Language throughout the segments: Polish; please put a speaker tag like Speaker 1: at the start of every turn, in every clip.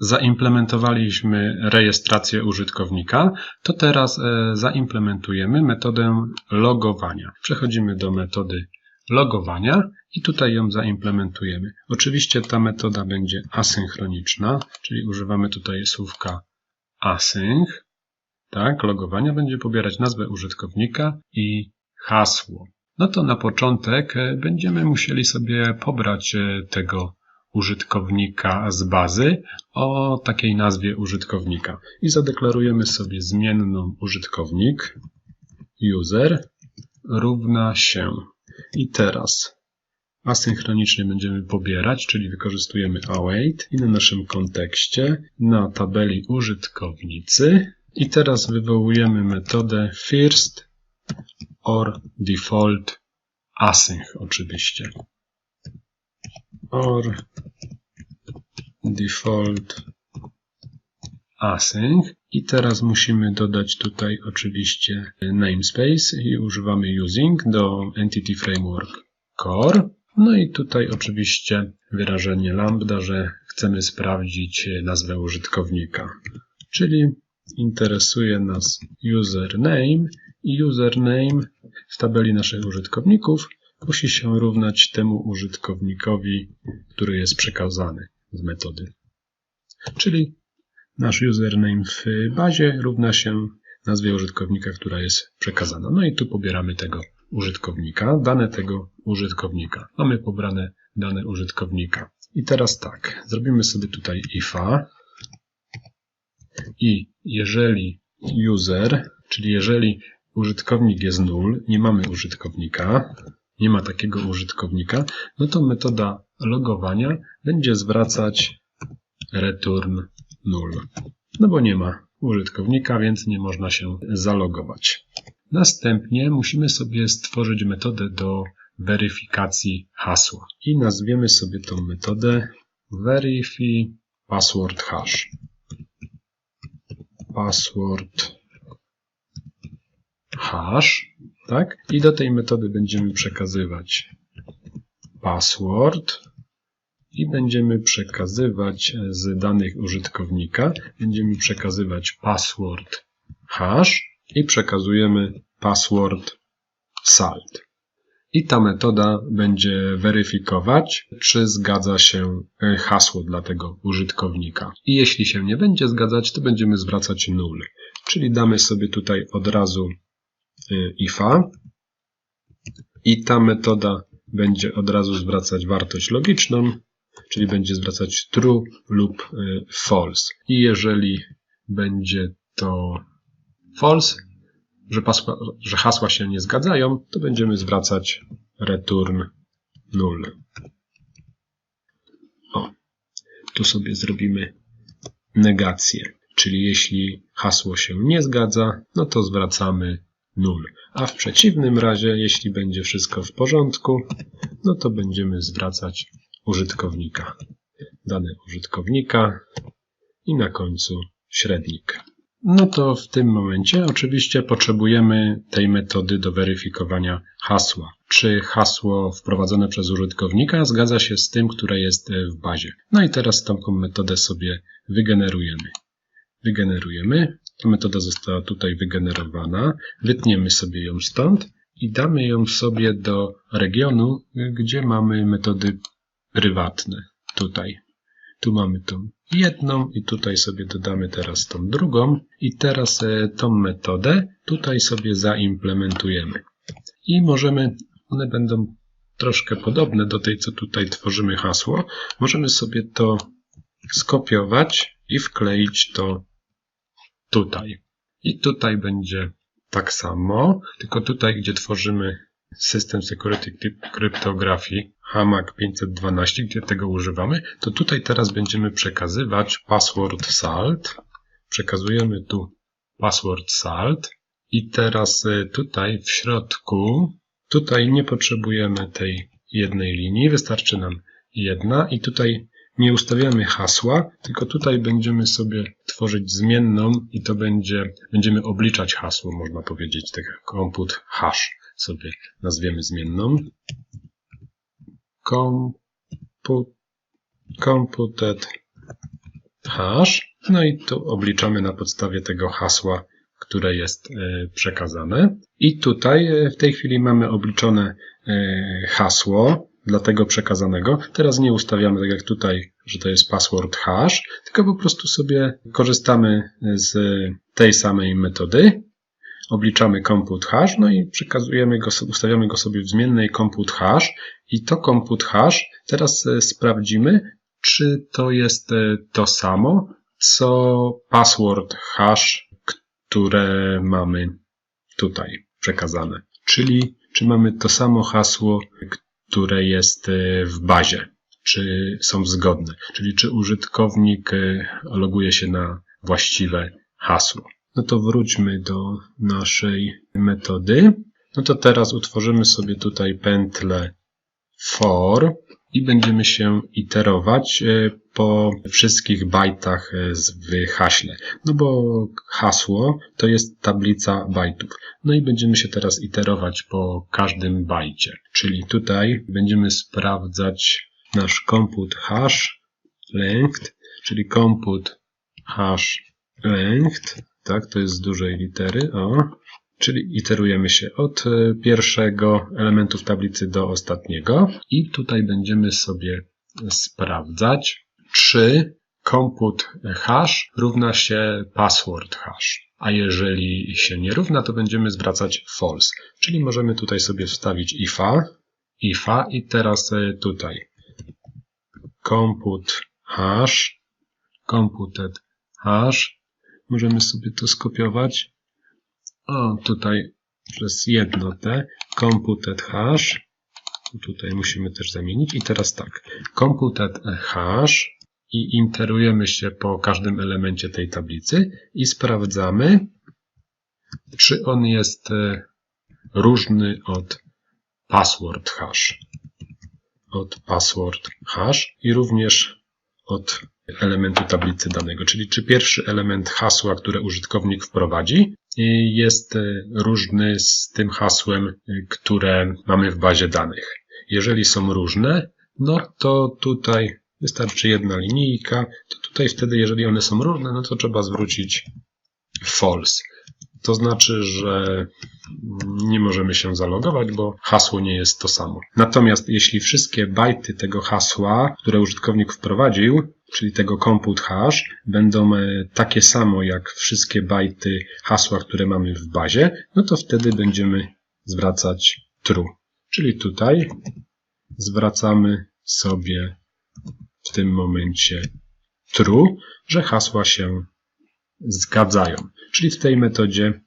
Speaker 1: zaimplementowaliśmy rejestrację użytkownika, to teraz e, zaimplementujemy metodę logowania. Przechodzimy do metody logowania i tutaj ją zaimplementujemy. Oczywiście ta metoda będzie asynchroniczna, czyli używamy tutaj słówka async. Tak, logowania będzie pobierać nazwę użytkownika i hasło. No to na początek e, będziemy musieli sobie pobrać e, tego użytkownika z bazy o takiej nazwie użytkownika. I zadeklarujemy sobie zmienną użytkownik user równa się. I teraz asynchronicznie będziemy pobierać, czyli wykorzystujemy await i na naszym kontekście na tabeli użytkownicy i teraz wywołujemy metodę first or default async oczywiście or default async. I teraz musimy dodać tutaj oczywiście namespace i używamy using do Entity Framework Core. No i tutaj oczywiście wyrażenie lambda, że chcemy sprawdzić nazwę użytkownika, czyli interesuje nas username i username w tabeli naszych użytkowników musi się równać temu użytkownikowi, który jest przekazany z metody. Czyli nasz username w bazie równa się nazwie użytkownika, która jest przekazana. No i tu pobieramy tego użytkownika, dane tego użytkownika. Mamy pobrane dane użytkownika. I teraz tak, zrobimy sobie tutaj ifa i jeżeli user, czyli jeżeli użytkownik jest null, nie mamy użytkownika, nie ma takiego użytkownika, no to metoda logowania będzie zwracać return null. No bo nie ma użytkownika, więc nie można się zalogować. Następnie musimy sobie stworzyć metodę do weryfikacji hasła i nazwiemy sobie tą metodę verify password hash. Password hash tak? I do tej metody będziemy przekazywać password i będziemy przekazywać z danych użytkownika, będziemy przekazywać password hash i przekazujemy password salt. I ta metoda będzie weryfikować, czy zgadza się e, hasło dla tego użytkownika. I jeśli się nie będzie zgadzać, to będziemy zwracać null. Czyli damy sobie tutaj od razu ifa i ta metoda będzie od razu zwracać wartość logiczną, czyli będzie zwracać true lub y, false. I jeżeli będzie to false, że, pasła, że hasła się nie zgadzają, to będziemy zwracać return null. O, tu sobie zrobimy negację, czyli jeśli hasło się nie zgadza, no to zwracamy null. A w przeciwnym razie, jeśli będzie wszystko w porządku, no to będziemy zwracać użytkownika. Dane użytkownika i na końcu średnik. No to w tym momencie oczywiście potrzebujemy tej metody do weryfikowania hasła. Czy hasło wprowadzone przez użytkownika zgadza się z tym, które jest w bazie. No i teraz taką metodę sobie wygenerujemy. Wygenerujemy ta metoda została tutaj wygenerowana. Wytniemy sobie ją stąd i damy ją sobie do regionu, gdzie mamy metody prywatne. Tutaj. Tu mamy tą jedną i tutaj sobie dodamy teraz tą drugą i teraz e, tą metodę tutaj sobie zaimplementujemy. I możemy, one będą troszkę podobne do tej, co tutaj tworzymy hasło. Możemy sobie to skopiować i wkleić to tutaj. I tutaj będzie tak samo, tylko tutaj, gdzie tworzymy system Security Cryptography HAMAC 512, gdzie tego używamy, to tutaj teraz będziemy przekazywać password salt. Przekazujemy tu password salt i teraz e, tutaj w środku, tutaj nie potrzebujemy tej jednej linii, wystarczy nam jedna i tutaj nie ustawiamy hasła, tylko tutaj będziemy sobie tworzyć zmienną i to będzie, będziemy obliczać hasło, można powiedzieć, tak komput hash sobie nazwiemy zmienną. Comput, computed hash. No i tu obliczamy na podstawie tego hasła, które jest e, przekazane. I tutaj e, w tej chwili mamy obliczone e, hasło dla tego przekazanego. Teraz nie ustawiamy tak jak tutaj, że to jest password hash, tylko po prostu sobie korzystamy z tej samej metody. Obliczamy compute hash, no i przekazujemy go, ustawiamy go sobie w zmiennej compute hash i to compute hash teraz sprawdzimy, czy to jest to samo, co password hash, które mamy tutaj przekazane. Czyli czy mamy to samo hasło, które jest e, w bazie, czy są zgodne, czyli czy użytkownik e, loguje się na właściwe hasło. No to wróćmy do naszej metody. No to teraz utworzymy sobie tutaj pętlę for i będziemy się iterować e, po wszystkich bajtach e, w haśle. No bo hasło to jest tablica bajtów. No i będziemy się teraz iterować po każdym bajcie. Czyli tutaj będziemy sprawdzać nasz komput hash length, czyli komput hash length, tak, to jest z dużej litery, o, czyli iterujemy się od e, pierwszego elementu w tablicy do ostatniego i tutaj będziemy sobie sprawdzać, czy komput hash równa się password hash. A jeżeli się nie równa, to będziemy zwracać false. Czyli możemy tutaj sobie wstawić ifa, ifa i teraz e, tutaj komput hash, computed hash. Możemy sobie to skopiować o, tutaj przez jednotę computed hash. Tutaj musimy też zamienić. I teraz tak, computed hash i interujemy się po każdym elemencie tej tablicy i sprawdzamy, czy on jest e, różny od password hash. Od password hash i również od elementu tablicy danego, czyli czy pierwszy element hasła, które użytkownik wprowadzi, jest e, różny z tym hasłem, e, które mamy w bazie danych. Jeżeli są różne, no to tutaj wystarczy jedna linijka, to tutaj wtedy, jeżeli one są różne, no to trzeba zwrócić false. To znaczy, że nie możemy się zalogować, bo hasło nie jest to samo. Natomiast jeśli wszystkie bajty tego hasła, które użytkownik wprowadził, czyli tego compute hash, będą e, takie samo jak wszystkie bajty hasła, które mamy w bazie, no to wtedy będziemy zwracać true. Czyli tutaj zwracamy sobie w tym momencie true, że hasła się zgadzają. Czyli w tej metodzie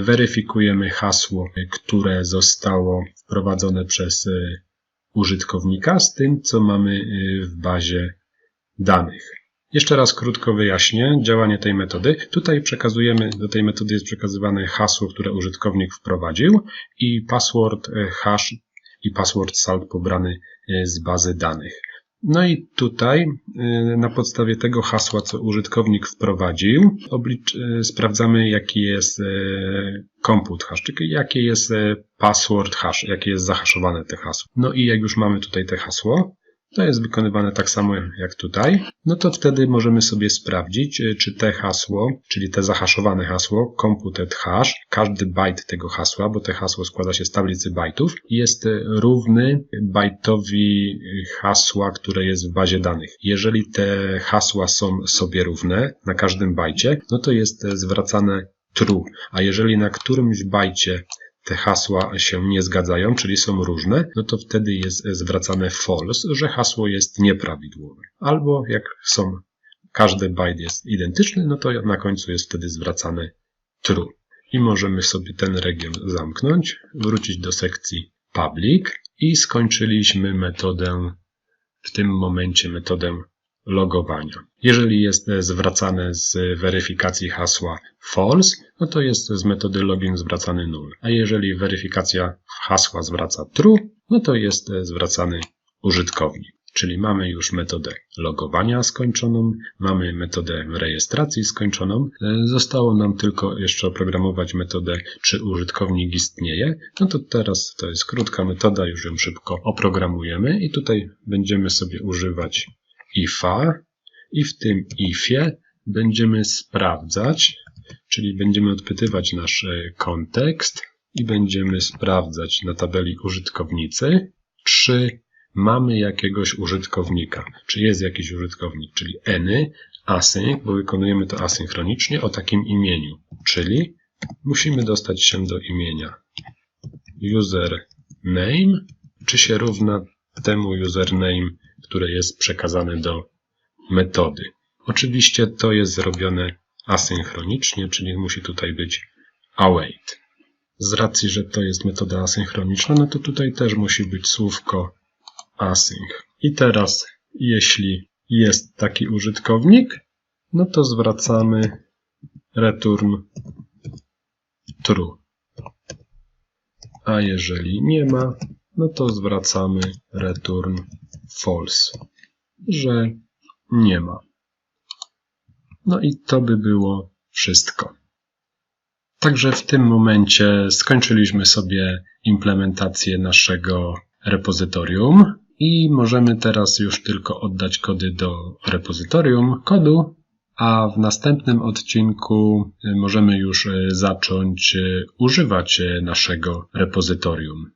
Speaker 1: weryfikujemy hasło, które zostało wprowadzone przez e, użytkownika z tym, co mamy w bazie danych. Jeszcze raz krótko wyjaśnię działanie tej metody. Tutaj przekazujemy, do tej metody jest przekazywane hasło, które użytkownik wprowadził i password e, hash i password salt pobrany e, z bazy danych. No i tutaj e, na podstawie tego hasła, co użytkownik wprowadził, oblicz, sprawdzamy jaki jest komput hash, czyli jakie jest password hash, jakie jest zahaszowane te hasło. No i jak już mamy tutaj te hasło, to jest wykonywane tak samo jak tutaj. No to wtedy możemy sobie sprawdzić, e, czy te hasło, czyli te zahaszowane hasło, computed hash, każdy bajt tego hasła, bo te hasło składa się z tablicy bajtów, jest e, równy bajtowi hasła, które jest w bazie danych. Jeżeli te hasła są sobie równe na każdym bajcie, no to jest e, zwracane true. A jeżeli na którymś bajcie te hasła się nie zgadzają, czyli są różne, no to wtedy jest zwracane false, że hasło jest nieprawidłowe. Albo jak są, każdy byte jest identyczny, no to na końcu jest wtedy zwracane true. I możemy sobie ten region zamknąć, wrócić do sekcji public i skończyliśmy metodę, w tym momencie metodę logowania. Jeżeli jest zwracane z weryfikacji hasła false, no to jest z metody login zwracany null. A jeżeli weryfikacja hasła zwraca true, no to jest zwracany użytkownik. Czyli mamy już metodę logowania skończoną, mamy metodę rejestracji skończoną. Zostało nam tylko jeszcze oprogramować metodę, czy użytkownik istnieje. No to teraz to jest krótka metoda, już ją szybko oprogramujemy i tutaj będziemy sobie używać ifa I w tym ifie będziemy sprawdzać, czyli będziemy odpytywać nasz e, kontekst i będziemy sprawdzać na tabeli użytkownicy, czy mamy jakiegoś użytkownika, czy jest jakiś użytkownik, czyli any, async, bo wykonujemy to asynchronicznie o takim imieniu, czyli musimy dostać się do imienia. Username, czy się równa temu username, które jest przekazane do metody. Oczywiście to jest zrobione asynchronicznie, czyli musi tutaj być await. Z racji, że to jest metoda asynchroniczna, no to tutaj też musi być słówko async. I teraz, jeśli jest taki użytkownik, no to zwracamy return true. A jeżeli nie ma, no to zwracamy return false, że nie ma. No i to by było wszystko. Także w tym momencie skończyliśmy sobie implementację naszego repozytorium i możemy teraz już tylko oddać kody do repozytorium kodu, a w następnym odcinku możemy już zacząć używać naszego repozytorium.